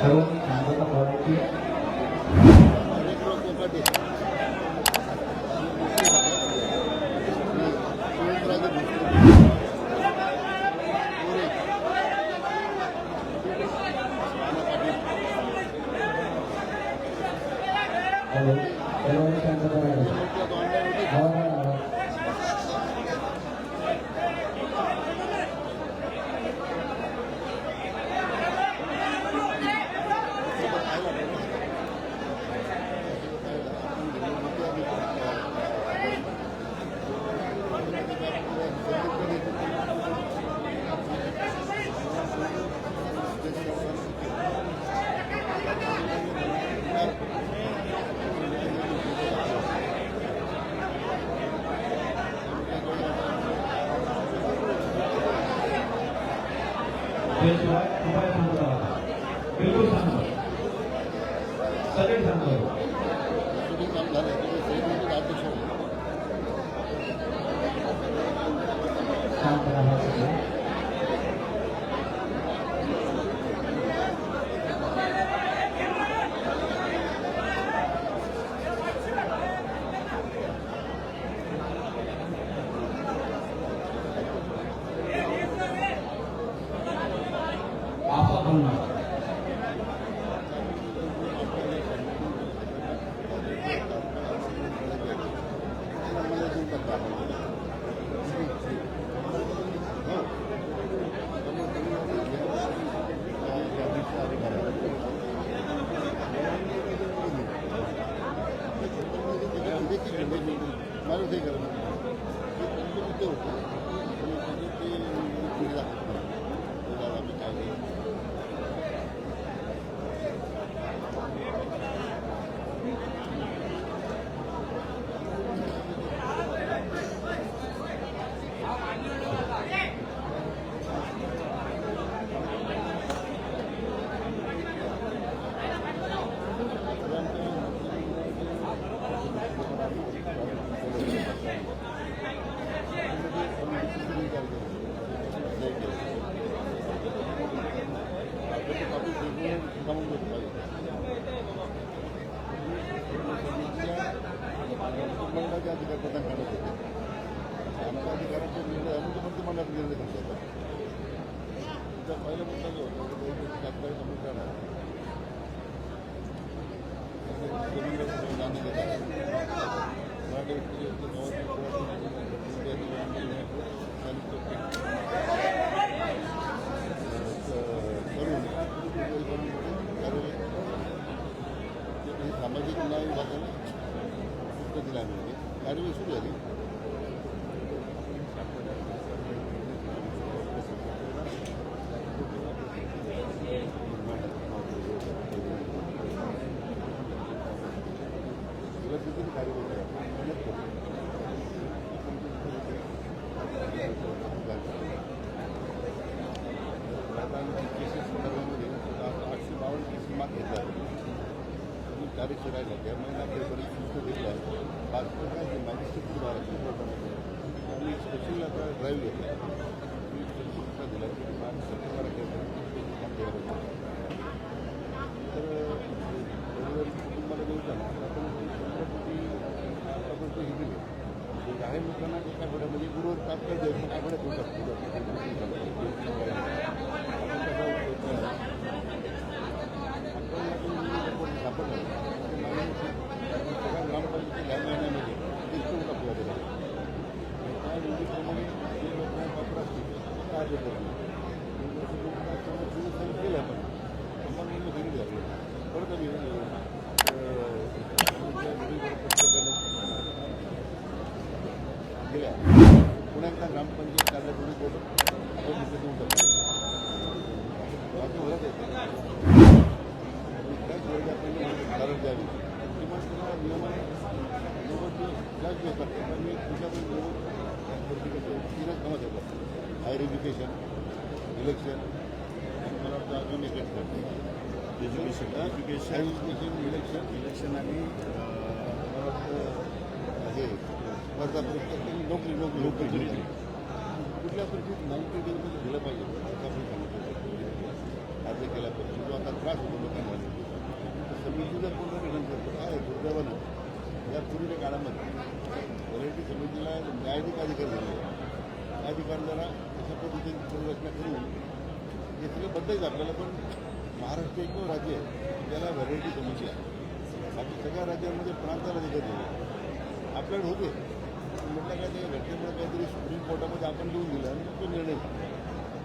ทั้งการรัฐบาลที่ मंडळाचे अधिकार प्रदान करण्यात येते आमच्या अधिकाराचे निर्णय आम्ही मंत्रिमंडळात निर्णय करतो तुमचा पहिला मुद्दा जो होता तो एक तात्काळ समीकरण आहे जमीन जाणून घेतात मराठी व्यक्ती करून सामाजिक न्याय विभागाने उत्तर दिलं आम्ही कारवाई सुरू झाली तुला किती कार्यवाही केसेस संदर्भामध्ये आठशे बावन्न केसेस माग घेतल्या तारीख राहिला त्या महिन्यापर्यंत सूचना दिल्या पाच प्रकारचे मॅजिस्ट्रेट आणि स्पेशल आता ड्राईव्ह घेतला मी स्पेशल सूचना दिल्या की पाच सप्टेंबर तर रविवारी कुटुंबाला देऊ ना आपण शंभर कोटी आपण हे दिले ते काही लोकांना एका आठवड्यामध्ये गुरुवर तात्काळ देऊ पण आठवड्यात होऊ शकतो देतात पण मी तुझ्याकडे नव्वद तीनच कामं देतात हायर एज्युकेशन इलेक्शन मला वाटतं अजून एक करते। Education education education election. Election आणि मला वाटतं हे स्पर्धा त्यांनी नोकरी। नोकरी नोकरी, आपल्या परिस्थितीत नवीन पिढीमध्ये दिलं पाहिजे. असं आपण सांगितलं अर्ज केला पाहिजे तो आता त्रास होतो लोकांना समितीचं पूर्ण विधान करतो काय दुर्दैवानं या पूर्वीच्या काळामध्ये वलंटी समितीला न्यायाधिक अधिकार झाले. अधिकारी जरा अशा पद्धतीने पुनर्रचना करून हे सगळं बदलायचं आपल्याला पण महाराष्ट्र एकमेव राज्य आहे. ज्याला व्हरायटी समिती आहे. बाकी सगळ्या राज्यांमध्ये प्रांताला अधिकार दिले आपल्याकडे होते. काय ते घटनेमुळे काहीतरी सुप्रीम कोर्टामध्ये आपण लिहून दिलं आणि तो निर्णय.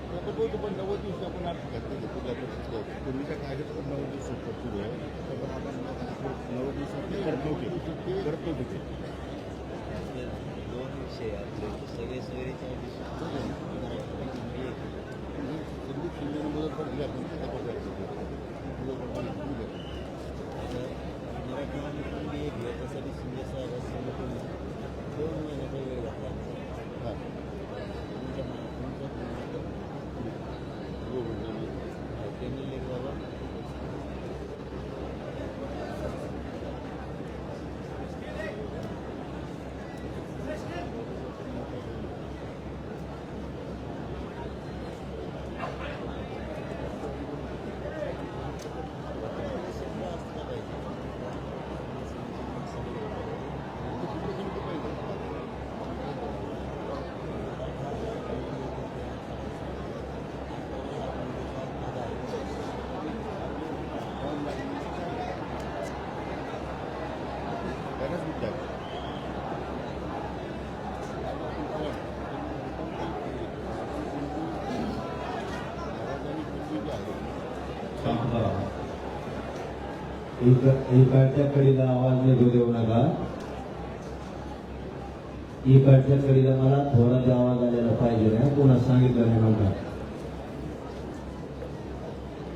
तर आपण बोलतो पण नव्वद दिवस आपण आठ घटना घेतो त्या पूर्वीच्या कायद्यात पण नऊ दिवस सुरू आहे तर पण आपण नऊ दिवसात ते करतो की करतो हे दोन विषय सगळे सगळेच्या संदीप शिंदेने मदत पण दिली आपण त्याचा पण जास्त केलं. मुलं पण मला खूप दिलं. मराठवाड्यात पण बी एक आहे त्यासाठी शिंदे साहेबांनी दोन महिन्याचा वेळ घातला हां. तुमच्या तुमच्या हो, हो, हो. त्यांनी लेख बाबा त्यालाच मुद्दा आहे. आता आपण कोण? महाराजांनी पूर्वी जे आहे शांत राहा. इक- इकडच्या कडीला आवाज निघू देऊ नका. इकडच्या कडीला मला थोडाच आवाज आलेला पाहिजे ना पुन्हा सांगितलं नाही नव्हता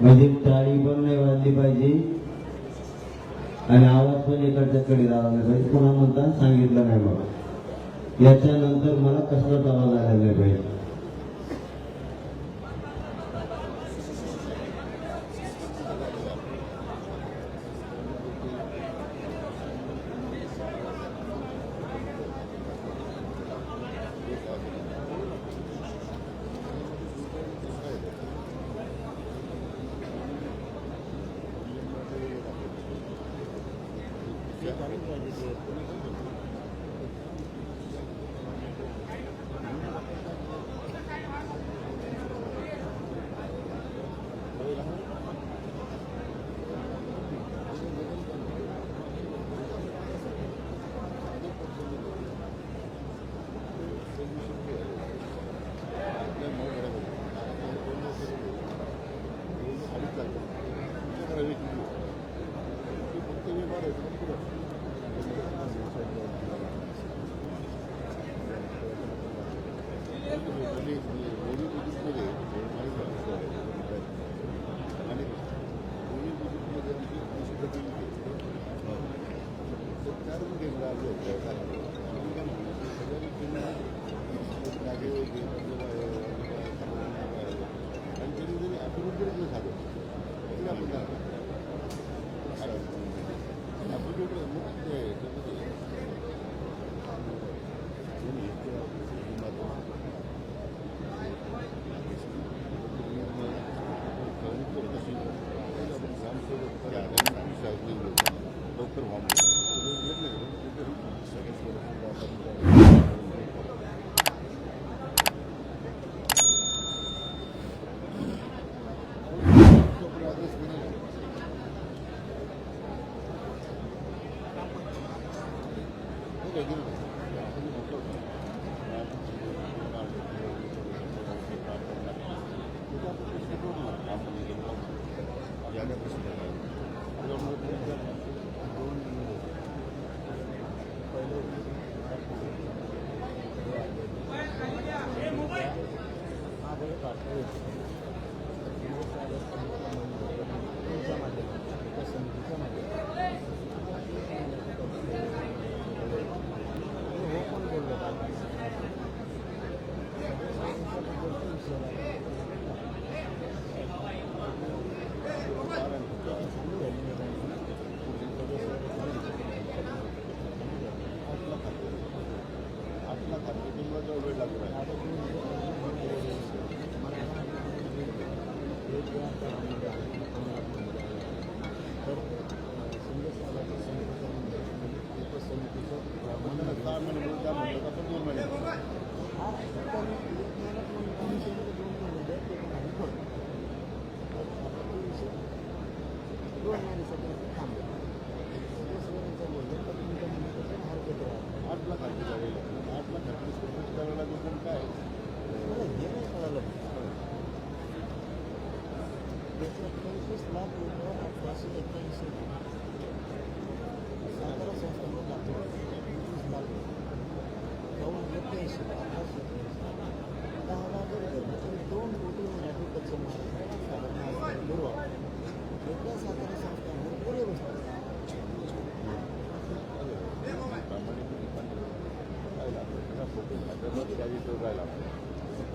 म्हणजे टाळी पण नाही वाजली पाहिजे. आणि आवाज पण इकडच्या कडीला आला नाही पाहिजे पुन्हा म्हणता सांगितलं नाही मग याच्यानंतर मला कसलाच आवाज आला नाही पाहिजे. पंचवीस लाख रुपये अठराशे एक्क्याऐंशी सातारा संस्थांना लागतो पंचवीस लाख जाऊन एक्क्याऐंशी अठराशे एक्क्याऐंशी दहा लाख रुपये म्हणजे दोन कोटी मराठी पश्चिम महाराष्ट्रात साधारण असतात दुर्वा एका सातारा संस्थांवर पुरे बसतात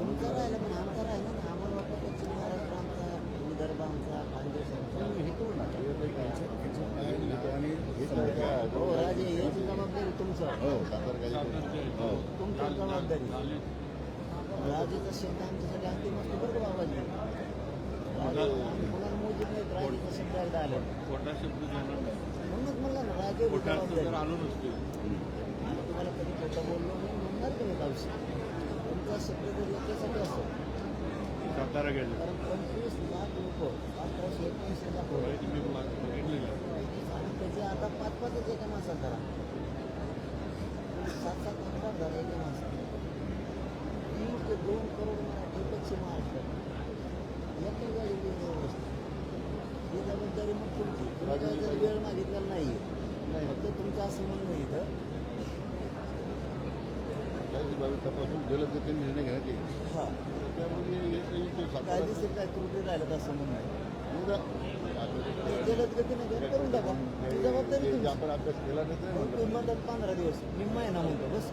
तुमचा राहिला पण आमचा राहिला ना आम्हाला वाटतं पश्चिम महाराष्ट्र आमचा विदर्भ आमचा खानदेश आमचा हे करू नका हो राजे याची जबाबदारी तुमचं हो सातारा हो तुमची जबाबदारी. राजेचा शब्द आमच्यासाठी अंतिम असतो बरं बाबाजी? कोणाला मोजित नाहीत राजेचा शब्द एकदा आलं. खोटा शब्द म्हणूनच म्हणलं ना राजे आलो नसतो. आम्ही तुम्हाला कधी खोटं बोललो नाही म्हणणार तुम्ही गावशी तुमचा शब्द जर याच्यासाठी असतो कारण पंचवीस लाख लोक अठराशे बघितलेलं. आणि त्याचे आता पाच पाचच एका माणसात धरा सात सात अकरा धरा एका माणसात तीन ते दोन करोड मराठी पश्चिम महाराष्ट्रात एका गाडी ही जबाबदारी मग तुमची तुम्ही काय जर वेळ मागितलेला नाही फक्त तुमचं असं म्हणणं आहे इथं बाबी तपासून जलद गतीने निर्णय घेण्यात येईल हा त्यामुळे कायदेशीर काय त्रुटी राहिलं असं म्हणणं आहे जलद गतीने करून टाका जबाबदारी आपण अभ्यास केला नाही तर तुम्ही म्हणतात पंधरा दिवस मी महिना म्हणतो बस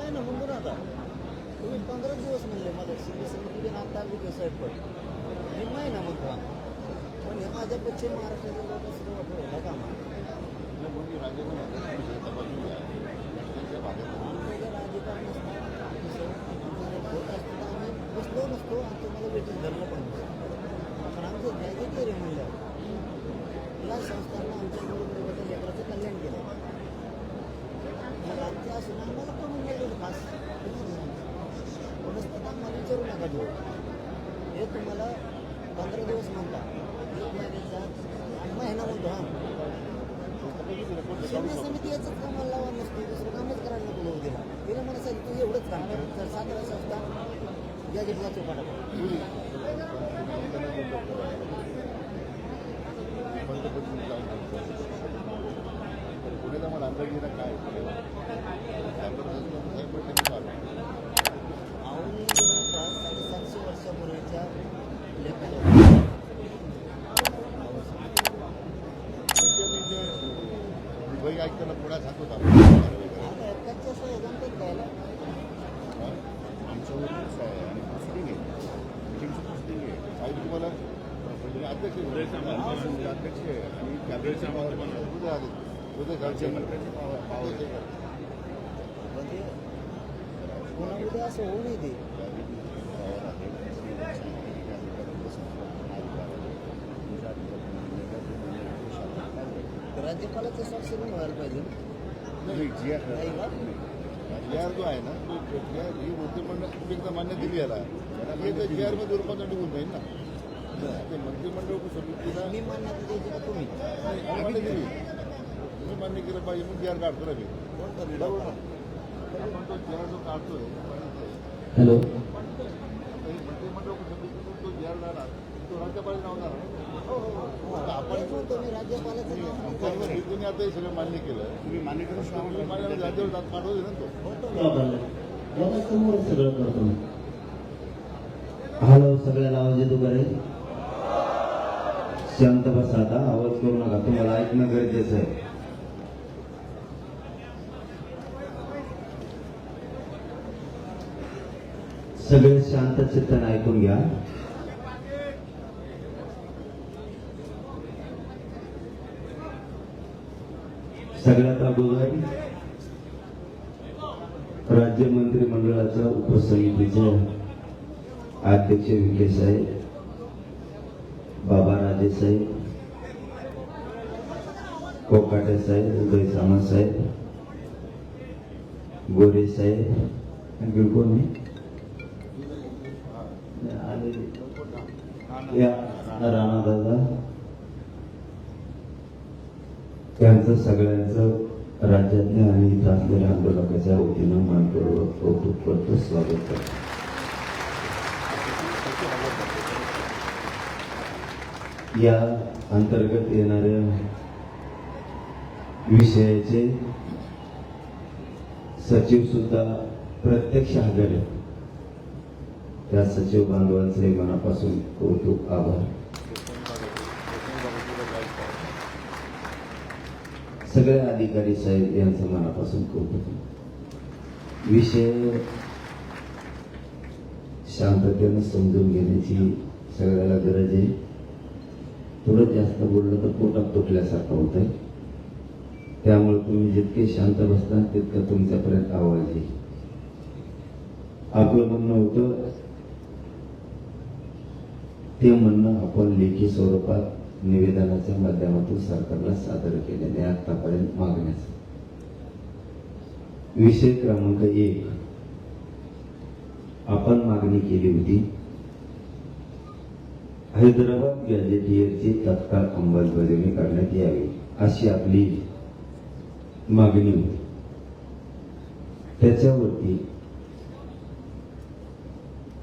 नाही ना म्हणतो ना आता तुम्ही पंधरा दिवस म्हणले मला शिंदे समितीने आता विजय साहेब पण मी ना म्हणतो पण हे माझ्या पश्चिम महाराष्ट्राच्या लोक सुद्धा वाटलं का कोणी असतं आम्ही बसलो नसतो आणि तुम्हाला भेटून धरलं पण पण आमचं गॅजेट रे म्हणलं या संस्थांना आमच्या गोरगरिबाच्या लेकराचं कल्याण केलं मग आमच्या असून आम्हाला कोण मिळेल खास कोणच आम्हाला नका देऊ हे तुम्हाला पंधरा दिवस म्हणता एक महिन्याचा आणि महिना म्हणतो हां. शिंदे समिती याच कामाला लावा नसतो दुसरं कामच करायला नको लोक दिला तिला मला सांगितलं तू एवढंच काम कर. तर सातारा संस्था गॅजेटला चौकाटा पंतप्रधान जाऊन पुण्याला मला अंदाज येणं काय सातारा साहेब पण त्यांनी पाहिलं आवनी जवळपास साडेसातशे वर्षापूर्वीच्या लेखाला त्याचे मी जे विभाग आयुक्ताला पुण्यात सांगतो कारवाई करा. आता एकाच्या असं जमतात घ्यायला आमच्यावरच आहे आणि प्रोसिडिंग आहे मिटिंगचं प्रोसिडिंग आहे काही तुम्हाला म्हणजे अध्यक्ष उदय सामंत. हा, म्हणजे अध्यक्ष आहे आणि कॅबिनेटचे सामंत पण. उद्या आले उद्या घरचे मुख्यमंत्र्यांची पावर पावर आहे. म्हणजे पुन्हा उद्या असं होऊ नये ते राज्यपालाचं स्वाक्षरी व्हायला पाहिजे नाही जी आर नाही का? जी आर जो आहे ना तो जी आर ही मंत्रिमंडळ तुम्ही एकदा मान्य दिली याला. हे तर जी आरमध्ये रूपांतर निघून जाईल ना. ते मंत्रिमंडळ समितीला मी मान्यता द्यायची का तुम्ही? मान्य दिली तुम्ही मान्य केलं पाहिजे मग जी आर काढतो ना मी. कोण करेल? बरोबर ना आपण तो जी आर जो काढतोय हॅलो. तो तो मी तुम्ही आता हे सगळं मान्य केलं तुम्ही मान्य करू सगळं करतो हॅलो सगळ्याला आवाज येतो का रे? शांत बसा आता आवाज करू नका तुम्हाला ऐकणं गरजेचं आहे. सगळे शांत चित्ताने ऐकून घ्या. सगळ्यात अगोदर राज्य मंत्रिमंडळाच्या उपसमितीचे अध्यक्ष विखे साहेब बाबा राजे साहेब कोकाटे साहेब उदय सामा साहेब गोरे साहेब आणखी कोण या राणा दादा त्यांचं सगळ्यांचं राज्यातल्या आणि इथं असलेल्या आंदोलकाच्या वतीनं मानपूर्वक कौतुक करतो स्वागत करतो. या अंतर्गत येणाऱ्या विषयाचे सचिव सुद्धा प्रत्यक्ष हजर आहेत. त्या सचिव बांधवांचे मनापासून कौतुक आभार. सगळ्या अधिकारी साहेब यांचं मनापासून कौतुक. विषय शांततेने समजून घेण्याची सगळ्याला गरज आहे. थोडं जास्त बोललं तर पोटात तुटल्यासारखं होत आहे त्यामुळे तुम्ही जितके शांत बसता तितकं तुमच्यापर्यंत आवाज येईल. आपलं म्हणणं होतं ते म्हणणं आपण लेखी स्वरूपात निवेदनाच्या माध्यमातून सरकारला सादर केलेले आतापर्यंत मागण्याचं. विषय क्रमांक एक. आपण मागणी केली होती हैदराबाद गॅजेटियरची तत्काळ अंमलबजावणी करण्यात यावी अशी आपली मागणी होती. त्याच्यावरती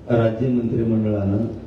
राज्य मंत्रिमंडळानं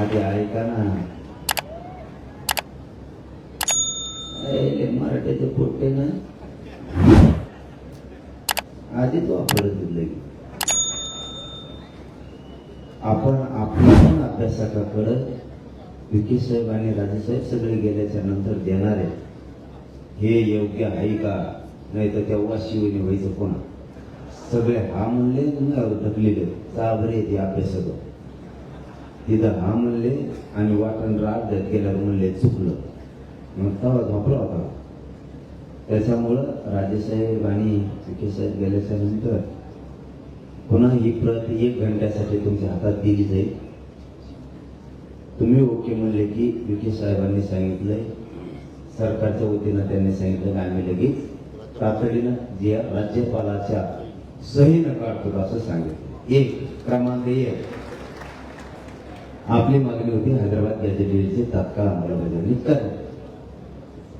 आधी ऐका ना. ए, मराठीचे पोट्टे ना. आधीच वापरत दिलं आपण आपल्या पण अभ्यासकाकडे विकी साहेब आणि राजेसाहेब सगळे गेल्याच्यानंतर देणार आहे हे योग्य आहे का? नाही तर तेव्हा शिवणी व्हायचं कोणा? सगळे हा म्हणले मग ढकलेले. का बरे ते अभ्यासक तिथं हा म्हणले आणि वाटण राग देत म्हणले चुकलं. मग तेव्हा झोपला होता त्याच्यामुळं राजेसाहेब आणि विकेसाहेब गेल्याच्यानंतर पुन्हा ही प्रत एक घंट्यासाठी तुमच्या हातात दिली जाईल. तुम्ही ओके म्हणले की विखे साहेबांनी सांगितलंय सरकारच्या वतीनं त्यांनी सांगितलं की आम्ही लगेच तातडीनं जे राज्यपालाच्या सहीनं काढतो असं सांगितलं. एक क्रमांक एक. आपली मागणी होती हैदराबाद गॅजेटियरची तात्काळ अंमलबजावणी करणे.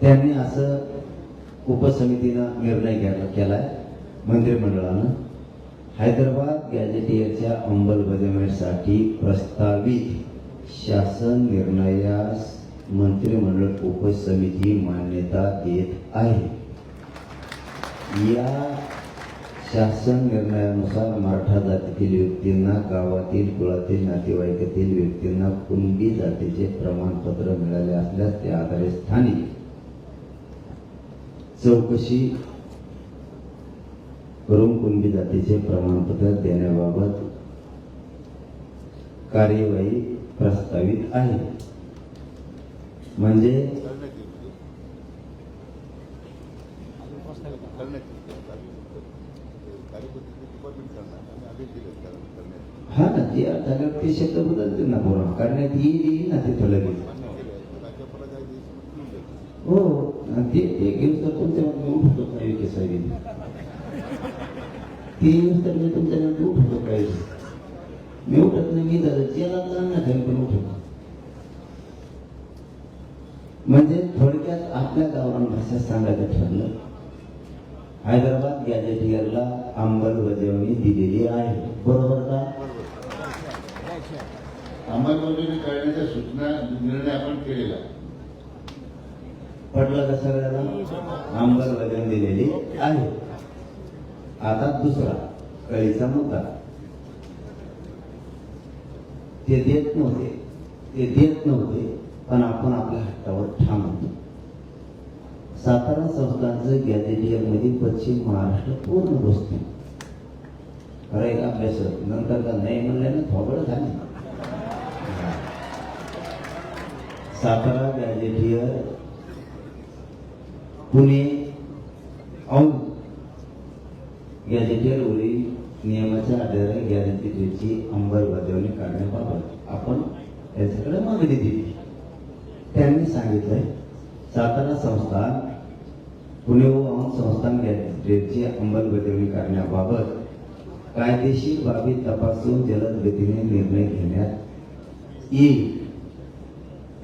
त्यांनी असं उपसमितीनं निर्णय घ्यायला आहे मंत्रिमंडळानं. हैदराबाद गॅजेटियरच्या अंमलबजावणीसाठी प्रस्तावित शासन निर्णयास मंत्रिमंडळ उपसमिती मान्यता देत आहे. या शासन निर्णयानुसार मराठा जातीतील व्यक्तींना गावातील कुळातील नातेवाईकातील व्यक्तींना कुणबी जातीचे प्रमाणपत्र मिळाले असल्यास त्या आधारे स्थानिक चौकशी करून कुणबी जातीचे प्रमाणपत्र देण्याबाबत कार्यवाही प्रस्तावित आहे. म्हणजे करण्यात येईल करण्यात येईल कार्यपद्धती डिपार्टमेंट करणार आणि आदेश दिले करण्यात हा ना जे झालं ते शब्द बदलतील ना पोरा. करण्यात येईल येईल ना तिथं लगेच हो ते ते घेऊन तर तुमच्या मग उठतो काय विके साहेब. ते येऊन तर मी तुमच्या उठतो काय मी उठत नाही मी जेला जाणार नाही पण उठतो म्हणजे थोडक्यात आपल्या गावरान भाषेत सांगायचं ठरलं. हैदराबाद गॅजेटियरला अंमलबजावणी दिलेली आहे. बरोबर का? अंमलबजावणी करण्याच्या सूचना निर्णय आपण केलेला. पटलं का सगळ्याला? अंमलबजावणी दिलेली आहे. आता दुसरा कळीचा मुद्दा. ते देत नव्हते. ते देत नव्हते पण आपण आपल्या हट्टावर ठाम होतो सातारा संस्थांचं गॅजेटियरमध्ये पश्चिम महाराष्ट्र पूर्ण गोष्टी अरे अभ्यास नंतर का नाही म्हणल्यानं थोबड झाले. सातारा गॅजेटियर पुणे औंध गॅजेटियरवरील नियमाच्या आधारे गॅजेटियरची अंमलबजावणी काढण्याबाबत आपण याच्याकडे मागणी दिली. त्यांनी सांगितलंय सातारा संस्थान पुणे व संस्थान गॅजेटची अंमलबजावणी कायदेशीर बाबी तपासून जलद गतीने निर्णय घेण्यात येईल.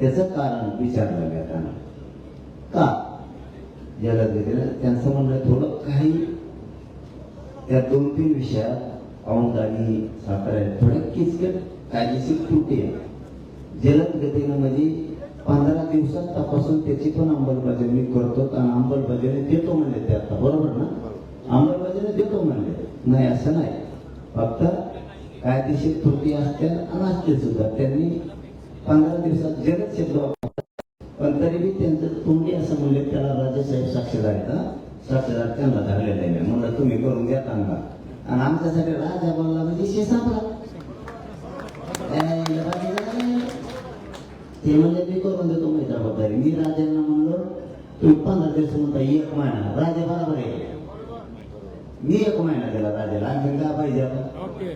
त्याचं कारण विचारलं का? जलद गतीने? त्यांचं म्हणणं दोन तीन विषयात औंध आणि साताऱ्यात थोड्या किचकट त्रुटी आहे. जलद गतीनं पंधरा दिवसात तपासून त्याची पण अंमलबजावणी करतो. आणि अंमलबजावणी देतो म्हणले ते आता बरोबर ना? अंमलबजावणी देतो म्हणले. नाही असं नाही. फक्त कायदेशीर त्रुटी असतील आणि असतील सुद्धा. त्यांनी पंधरा दिवसात जगत शब्द पण तरी बी त्यांचं तोंडी असं म्हणले त्याला राजेसाहेब साक्षीदार का साक्षीदार त्यांना धरलेलं आहे. म्हणलं तुम्ही करून घ्या का आणि आमच्यासाठी राजा बोलला म्हणजे शेसापला ते म्हणजे मी करून देतो मी जबाबदारी मी राजांना म्हणलो तुम्ही पंधरा दिवस म्हणता एक महिना राजा बरोबर आहे. मी एक महिना दिला राजाला आणखी काय पाहिजे ओके.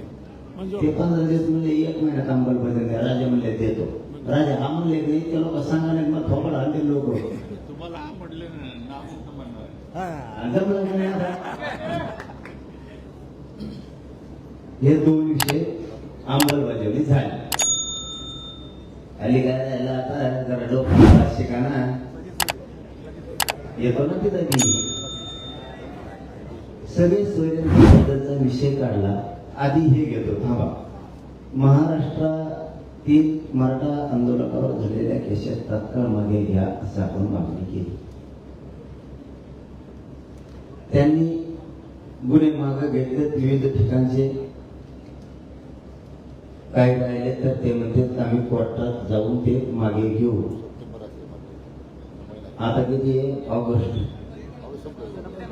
ते पंधरा दिवस म्हणले एक महिन्यात अंमलबजावणी द्या. राजा म्हणले देतो. राजा हा म्हणले की ते लोक सांगा नाही मग थोपड आणते लोक? हे दोन विषय अंमलबजावणी झाली. खाली काय राहिलं आता जरा डोकं शिकाना येतो ना तिथं मी सगळे सोयऱ्यांबद्दलचा विषय काढला आधी हे घेतो थांबा महाराष्ट्रातील मराठा आंदोलकावर झालेल्या केशात तत्काळ मागे घ्या असं आपण मागणी केली त्यांनी गुन्हे मागे घेतले विविध ठिकाणचे काय राहिले तर ते म्हणतात आम्ही कोर्टात जाऊन ते मागे घेऊ. आता किती आहे? ऑगस्ट.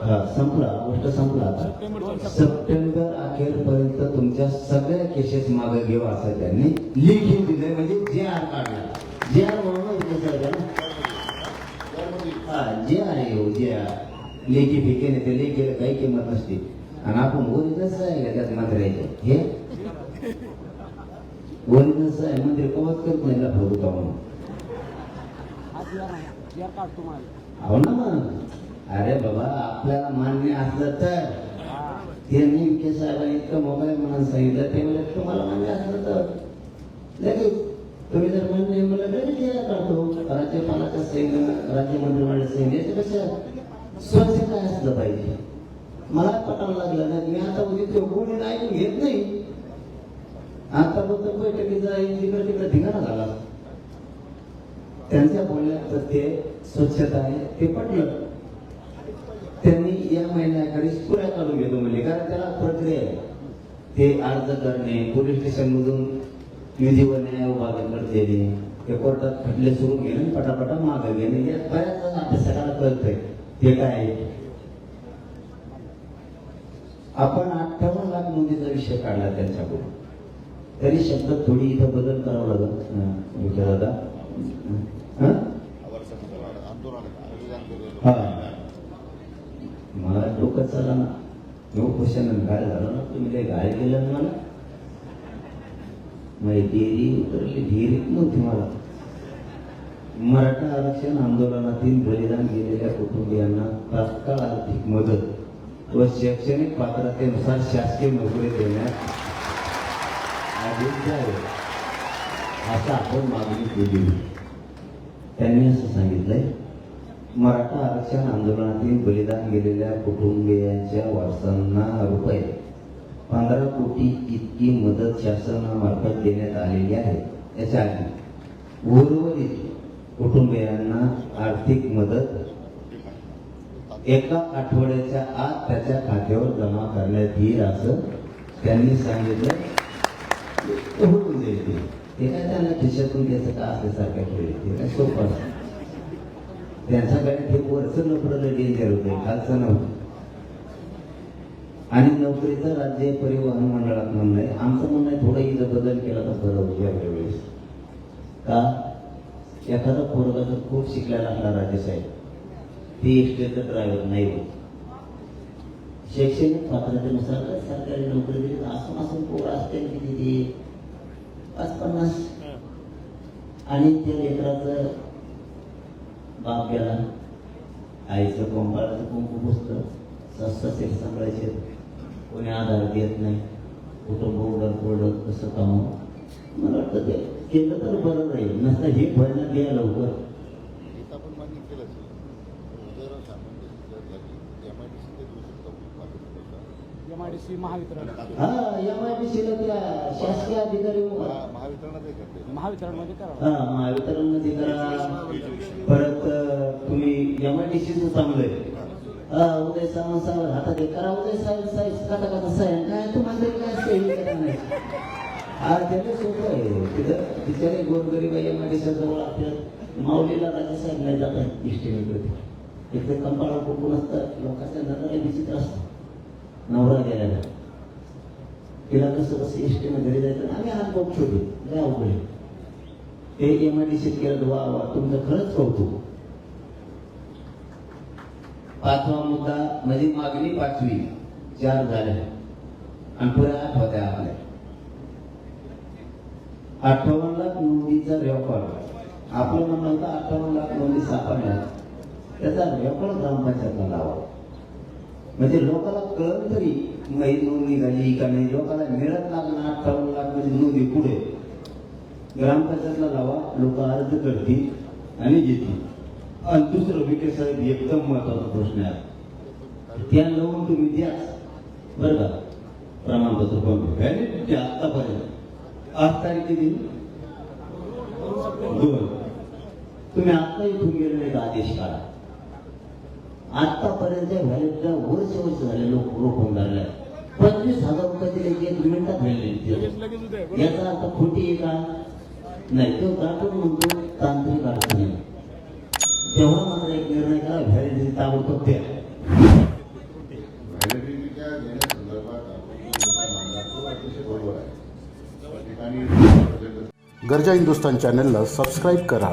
हा संपला. ऑगस्ट संपला आता. सप्टेंबर अखेरपर्यंत तुमच्या सगळ्या केसेस मागे घेऊ असं त्यांनी लिखित दिले म्हणजे जे आर काढला. जे आर म्हणून हा जे आर आहे हो, जे आर. लेखी फिके नाही ते लेखीला काही किंमत नसते. आणि आपण बोलतच राहिलं त्यात मात्र हे ओरिजिनच आहे मंदिर कवच करत नाही का प्रभुता म्हणून? हो ना मग. अरे बाबा आपल्याला मान्य असलं तर. त्यांनी विखे साहेबांनी इतकं मोबाईल म्हणून सांगितलं ते म्हणजे तुम्हाला मान्य असलं तर. लगेच. तुम्ही जर मान्य आहे लगेच यायला काढतो. राज्यपालाचा सैन्य राज्य मंत्रिमंडळ सैन्य याच्यापेक्षा काय असलं पाहिजे? मला पटायला लागलं नाही मी आता उद्या ते कोणी ऐकून घेत नाही. आता फक्त बैठकीचा इकडे तिकडे ठिकाणा झाला. त्यांच्या बोलण्यात ते स्वच्छता आहे ते पटलं त्यांनी या महिन्याकडे पुऱ्या काढून घेतो म्हणजे कारण त्याला प्रक्रिया आहे. ते अर्ज करणे पोलीस स्टेशन मधून विधी न्याय विभागाकडे देणे ते कोर्टात खटले सुरू घेणे पटापटा मागे घेणे. या बऱ्याच अभ्यासकाला कळतंय. ते काय आहे? आपण अठ्ठावन्न लाख मुलीचा विषय काढला त्यांच्याकडून. तरी शब्द थोडी इथं बदल करावा लागत विचार दादा. हा? मला डोकं चाला ना. नो क्वेश्चन काय झालं ना तुम्ही लय घाय केलं ना मला. माझी डेरी उतरली डेरीत नव्हती मला. मराठा आरक्षण आंदोलनातील बलिदान गेलेल्या कुटुंबियांना तात्काळ आर्थिक मदत व शैक्षणिक पात्रतेनुसार शासकीय नोकरी देण्यात असं आपण मागणी केली. त्यांनी असं सांगितलंय मराठा आरक्षण आंदोलनातील बलिदान गेलेल्या कुटुंबियांच्या वारसांना रुपये. पंधरा कोटी इतकी मदत शासनामार्फत देण्यात आलेली आहे याच्या आधी. उर्वरित कुटुंबियांना आर्थिक मदत. एका आठवड्याच्या आत त्याच्या खात्यावर जमा करण्यात येईल असं त्यांनी सांगितलं. ते होऊन जाईल ते. काय त्यांना खिशातून त्याचं का असल्यासारखा खेळ ते काय सोपं असतं त्यांच्याकडे हे वरचं नोकरीला डेंजर होते खालचं नव्हतं. आणि नोकरीचं राज्य परिवहन मंडळात म्हणणं आहे आमचं म्हणणं आहे थोडं इथं बदल केला तर बरं होईल यावेळी वेळेस. का? एखादा पोरगा जर खूप शिकलेला असला राजेसाहेब ते एसटीचं ड्रायव्हर नाही होत. शैक्षणिक पात्रतेनुसार सरकारी नोकरी दिली असून असून पोरं असते किती ते? पाच पन्नास आणि त्या लेकराचं बाप गेला. आईचं कोंबाळाचं कुंकू पुसतं सस्ते सांभाळायचे. कोणी आधार देत नाही. कुटुंब उडत पडत कसं काम. मला वाटतं ते केलं तर बरं राहील. नसतं हे भरणं द्या लवकर इथं आपण मान्य केलंच जर सामान्य जर झाली एम आय डी सी ते देऊ शकतो पाकिट पैसा एमआयडीसी महावितरण. हा एम आय डी सीला त्या शासकीय अधिकारी उभा. महा- महावितरणातही करते महावितरणमध्ये करावं हा महावितरणमध्ये करा. परत अं, तुम्ही एम आय डी सीचं हा उदय सावंत साहेब हातात करा उदय साहेब साहेब कथा कथा साहेब. काय तुम्हाला तरी काय असतं हे करा नाही. हा त्याला सोपं आहे. तिथं बिचारे गोरगरीब एम आय डी जवळ आपल्या माऊलीला राजा साहेब नाही जातात इष्टीमेकडे एक तर कंपाळा कुकून असतात लोकांच्या नजरा विचित्र असतात नवरा गेलेला. तिला कसं कसं एसटीनं घरी जायचं? आम्ही हात बघ छोटे लय अवघड आहे. ते एम आय डी सीत गेलं वा वा तुमचं खरंच कौतुक. पाचवा मुद्दा म्हणजे मागणी पाचवी. चार झाल्या आणि पुढे आठ होत्या आपल्या. अठ्ठावन्न लाख नोंदीचा रेकॉर्ड आपलं म्हणणं होतं अठ्ठावन्न लाख नोंदी सापडल्या. त्याचा रेकॉर्ड ग्रामपंचायतला लावा. म्हणजे लोकांना कळलं तरी माही नोंद निघाली का नाही? लोकांना मिळत लागणार अठ्ठावन्न लाख नोंदणी पुढे. ग्रामपंचायतला लावा लोक अर्ज करतील आणि घेतील आणि दुसरं विखे साहेब एकदम महत्त्वाचा प्रश्न आहे. त्या लावून तुम्ही द्या बरं का? प्रमाणपत्र पण व्हॅलिडिटी आतापर्यंत आज तारीख किती दोन? तुम्ही आता इथून गेले आदेश काढा. आतापर्यंत व्हॅलिडला वर्ष वर्ष झाले लोक रोखून धरले पंचवीस हजार रुपये दिले की एक मिनिटात व्हॅलिडिटी याचा अर्थ खोटी आहे का? नाही तो दाटून म्हणतो तांत्रिक अडचणी तेवढा मात्र एक निर्णय करा व्हॅलिडिटी ताबडतोब द्या. व्हॅलिडिटीच्या देण्यासंदर्भात गरजा हिंदुस्तान चॅनलला सबस्क्राईब करा.